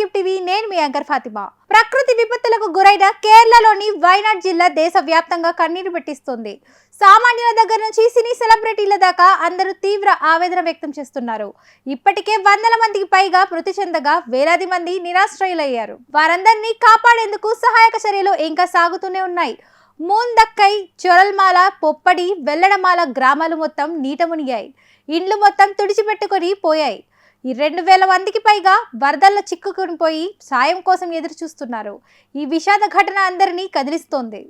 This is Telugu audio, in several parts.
గిఫ్ట్ టీవీ నేను మీ యాంకర్ ఫాతిమా. ప్రకృతి విపత్తులకు గురైన కేరళలోని వైనాడ్ జిల్లా దేశవ్యాప్తంగా కన్నీరు పెట్టిస్తుంది. సామాన్యుల దగ్గర నుంచి సినీ సెలబ్రిటీల దాకా అందరూ తీవ్ర ఆవేదన వ్యక్తం చేస్తున్నారు. ఇప్పటికే వందల మందికి పైగా మృతి చెందగా వేలాది మంది నిరాశ్రయులయ్యారు. వారందరినీ కాపాడేందుకు సహాయక చర్యలు ఇంకా సాగుతూనే ఉన్నాయి. మూందక్కై చొరల్మాల పొప్పడి వెల్లడమాల గ్రామాలు మొత్తం నీట మునిగాయి. ఇండ్లు మొత్తం తుడిచిపెట్టుకొని పోయాయి. ఈ రెండు వేల మందికి పైగా వరదల్లో చిక్కుకునిపోయి సాయం కోసం ఎదురు చూస్తున్నారు ఈ విషాద ఘటన అందరినీ కదిలిస్తోంది.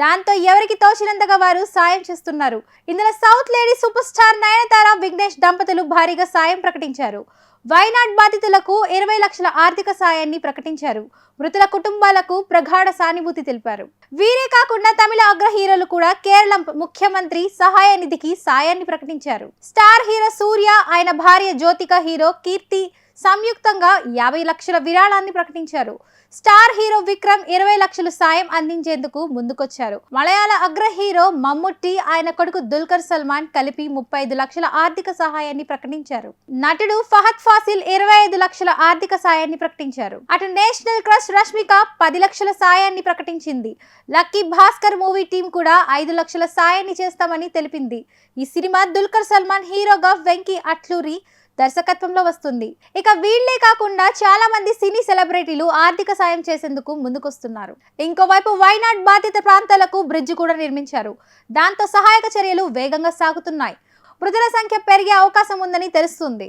దాంతో ఎవరికి తోచినంతగా వారు సాయం చేస్తున్నారు. ఇందులో south lady super star Nayanthara Vignesh దంపతులు భారీగా సాయం ప్రకటించారు. వైనాడ్ బాధితులకు ఇరవై లక్షల ఆర్థిక సాయాన్ని ప్రకటించారు. మృతుల కుటుంబాలకు ప్రగాఢ సానుభూతి తెలిపారు. వీరే కాకుండా తమిళ అగ్ర హీరోలు కూడా కేరళ ముఖ్యమంత్రి సహాయ నిధికి సాయాన్ని ప్రకటించారు. స్టార్ హీరో సూర్య ఆయన భార్య జ్యోతిక హీరో కీర్తి సంయుక్తంగా యాభై లక్షల విరాళాన్ని ప్రకటించారు. స్టార్ హీరో విక్రమ్ ఇరవై లక్షలు సాయం అందించేందుకు ముందుకొచ్చారు. మలయాళ అగ్ర హీరో మమ్ముట్టి ఆయన కొడుకు దుల్కర్ సల్మాన్ కలిపి ముప్పై ఐదు లక్షల ఆర్థిక సహాయాన్ని ప్రకటించారు. నటుడు ఫహద్ ఫాసిల్ ఇరవై ఐదు లక్షల ఆర్థిక సాయాన్ని ప్రకటించారు. అటు నేషనల్ క్రష్ రష్మిక పది లక్షల సాయాన్ని ప్రకటించింది. లక్కీ భాస్కర్ మూవీ టీం కూడా ఐదు లక్షల సాయాన్ని చేస్తామని తెలిపింది. ఈ సినిమా దుల్కర్ సల్మాన్ హీరోగా వెంకీ అట్లూరి దర్శకత్వంలో వస్తుంది. ఇక వీళ్ళే కాకుండా చాలా మంది సినీ సెలబ్రిటీలు ఆర్థిక సాయం చేసేందుకు ముందుకొస్తున్నారు. ఇంకోవైపు వైనాడ్ బాధిత ప్రాంతాలకు బ్రిడ్జ్ కూడా నిర్మించారు. దాంతో సహాయక చర్యలు వేగంగా సాగుతున్నాయి. మృతుల సంఖ్య పెరిగే అవకాశం ఉందని తెలుస్తుంది.